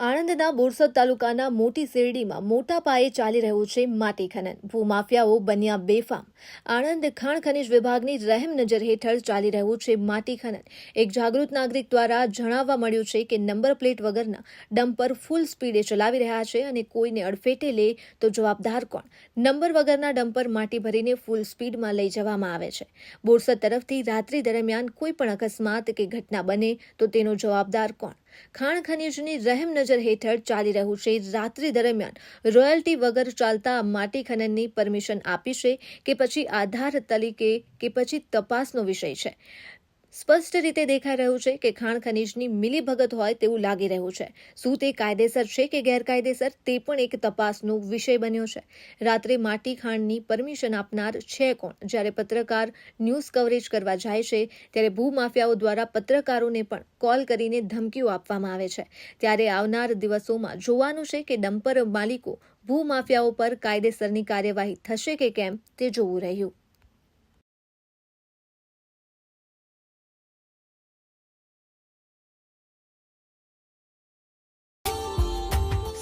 આણંદના બોરસદ તાલુકાના મોટી શેરડીમાં મોટા પાયે ચાલી રહ્યું છે માટી ખનન. ભૂમાફિયાઓ બન્યા બેફામ. આણંદ ખાણ ખનિજ વિભાગની રહેમ નજર હેઠળ ચાલી રહ્યું છે માટી ખનન. એક જાગૃત નાગરિક દ્વારા જણાવવા મળ્યું છે કે નંબર પ્લેટ વગરના ડમ્પર ફૂલ સ્પીડે ચલાવી રહ્યા છે અને કોઈને અડફેટે લે તો જવાબદાર કોણ? નંબર વગરના ડમ્પર માટી ભરીને ફૂલ સ્પીડમાં લઈ જવામાં આવે છે. બોરસદ તરફથી રાત્રિ દરમિયાન કોઈ પણ અકસ્માત કે ઘટના બને તો તેનો જવાબદાર કોણ? ખાણ ખનીજની રહેમ નજર હેઠળ ચાલી રહ્યું છે. રાત્રિ દરમિયાન રોયલ્ટી વગર ચાલતા માટી ખનનની પરમિશન આપી છે કે પછી આધાર તરીકે કે પછી તપાસનો વિષય છે. સ્પષ્ટ રીતે દેખાઈ રહ્યું છે કે ખાણ ખનીજની મિલીભગત હોય તેવું લાગી રહ્યું છે. શું તે કાયદેસર છે કે ગેરકાયદેસર તે પણ એક તપાસનો વિષય બન્યો છે. રાત્રે માટી ખાણની પરમિશન આપનાર છે કોણ? જ્યારે પત્રકાર ન્યૂઝ કવરેજ કરવા જાય છે, ત્યારે ભૂમાફિયાઓ દ્વારા પત્રકારોને પણ કોલ કરીને ધમકીઓ આપવામાં આવે છે. ત્યારે આવનાર દિવસોમાં જોવાનું છે કે ડમ્પર માલિકો ભૂમાફિયાઓ પર કાયદેસરની કાર્યવાહી થશે કે કેમ તે જોવું રહ્યું.